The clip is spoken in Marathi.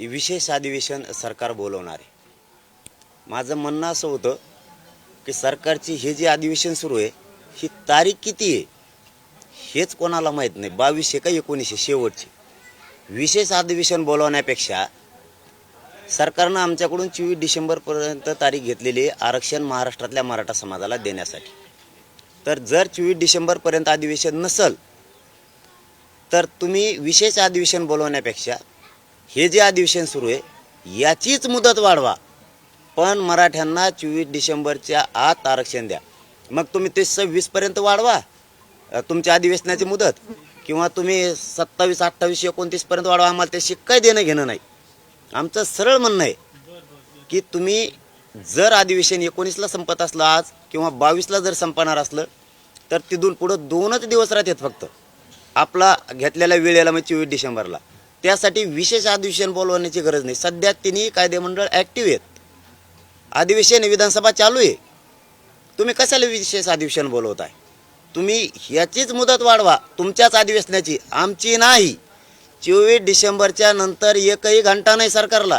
विशेष अधिवेशन सरकार बोलवणार आहे. माझं म्हणणं असं होतं की सरकारची हे जे अधिवेशन सुरू आहे ही तारीख किती आहे हेच कोणाला माहीत नाही. बावीसशे का एकोणीसशे शेवटची. विशेष अधिवेशन बोलवण्यापेक्षा सरकारनं आमच्याकडून चोवीस डिसेंबरपर्यंत तारीख घेतलेली आहे आरक्षण महाराष्ट्रातल्या मराठा समाजाला देण्यासाठी. तर जर चोवीस डिसेंबरपर्यंत अधिवेशन नसल तर तुम्ही विशेष अधिवेशन बोलवण्यापेक्षा हे जे अधिवेशन सुरू आहे याचीच मुदत वाढवा. पण मराठ्यांना चोवीस डिसेंबरच्या आत आरक्षण द्या. मग तुम्ही ते सव्वीसपर्यंत वाढवा तुमच्या अधिवेशनाची मुदत. किंवा तुम्ही सत्तावीस अठ्ठावीस एकोणतीसपर्यंत वाढवा आम्हाला त्याशी काय देणं घेणं नाही. आमचं सरळ म्हणणं आहे की तुम्ही जर अधिवेशन एकोणीसला संपत असलं आज किंवा बावीसला जर संपणार असलं तर तिथून पुढं दोनच दिवस राहतात फक्त. आपला घेतलेल्या वेळेला म्हणजे चोवीस डिसेंबरला. त्यासाठी विशेष अधिवेशन बोलवण्याची गरज नाही. सध्या तिन्ही कायदेमंडळ ॲक्टिव्ह आहेत. अधिवेशन विधानसभा चालू आहे. तुम्ही कशाला विशेष अधिवेशन बोलवताय? तुम्ही ह्याचीच मुदत वाढवा. तुमच्याच अधिवेशनाची. आमची नाही. चोवीस डिसेंबरच्या नंतर एकही घंटा नाही सरकारला.